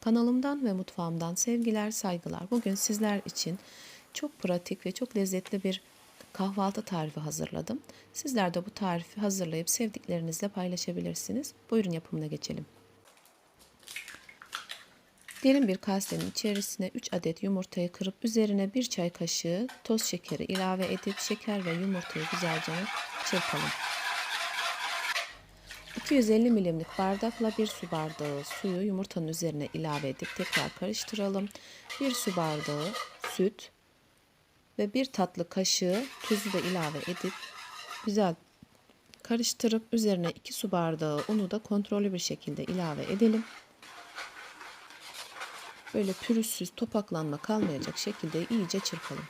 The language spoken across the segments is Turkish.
Kanalımdan ve mutfağımdan sevgiler, saygılar. Bugün sizler için çok pratik ve çok lezzetli bir kahvaltı tarifi hazırladım. Sizler de bu tarifi hazırlayıp sevdiklerinizle paylaşabilirsiniz. Buyurun yapımına geçelim. Derin bir kasenin içerisine 3 adet yumurtayı kırıp üzerine 1 çay kaşığı toz şekeri ilave edip şeker ve yumurtayı güzelce çırpalım. 250 milimlik bardakla 1 su bardağı suyu yumurtanın üzerine ilave edip tekrar karıştıralım. 1 su bardağı süt ve 1 tatlı kaşığı tuzu da ilave edip güzel karıştırıp üzerine 2 su bardağı unu da kontrollü bir şekilde ilave edelim. Böyle pürüzsüz topaklanma kalmayacak şekilde iyice çırpalım.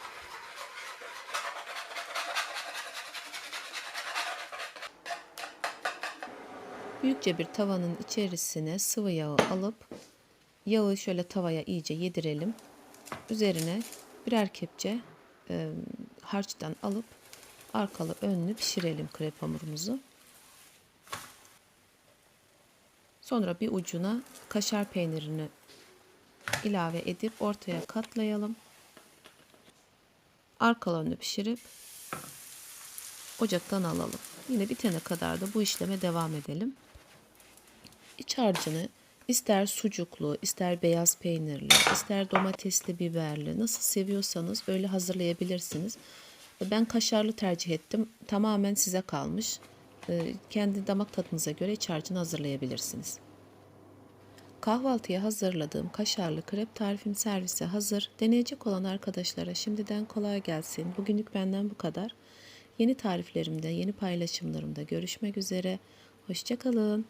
Büyükçe bir tavanın içerisine sıvı yağı alıp yağı şöyle tavaya iyice yedirelim. Üzerine birer kepçe e, harçtan alıp arkalı önlü pişirelim krep hamurumuzu. Sonra bir ucuna kaşar peynirini ilave edip ortaya katlayalım. Arkalı önlü pişirip ocaktan alalım. Yine bitene kadar da bu işleme devam edelim. İç harcını ister sucuklu, ister beyaz peynirli, ister domatesli, biberli nasıl seviyorsanız öyle hazırlayabilirsiniz. Ben kaşarlı tercih ettim. Tamamen size kalmış. Kendi damak tadınıza göre iç harcını hazırlayabilirsiniz. Kahvaltıya hazırladığım kaşarlı krep tarifim servise hazır. Deneyecek olan arkadaşlara şimdiden kolay gelsin. Bugünlük benden bu kadar. Yeni tariflerimde, yeni paylaşımlarımda görüşmek üzere. Hoşçakalın.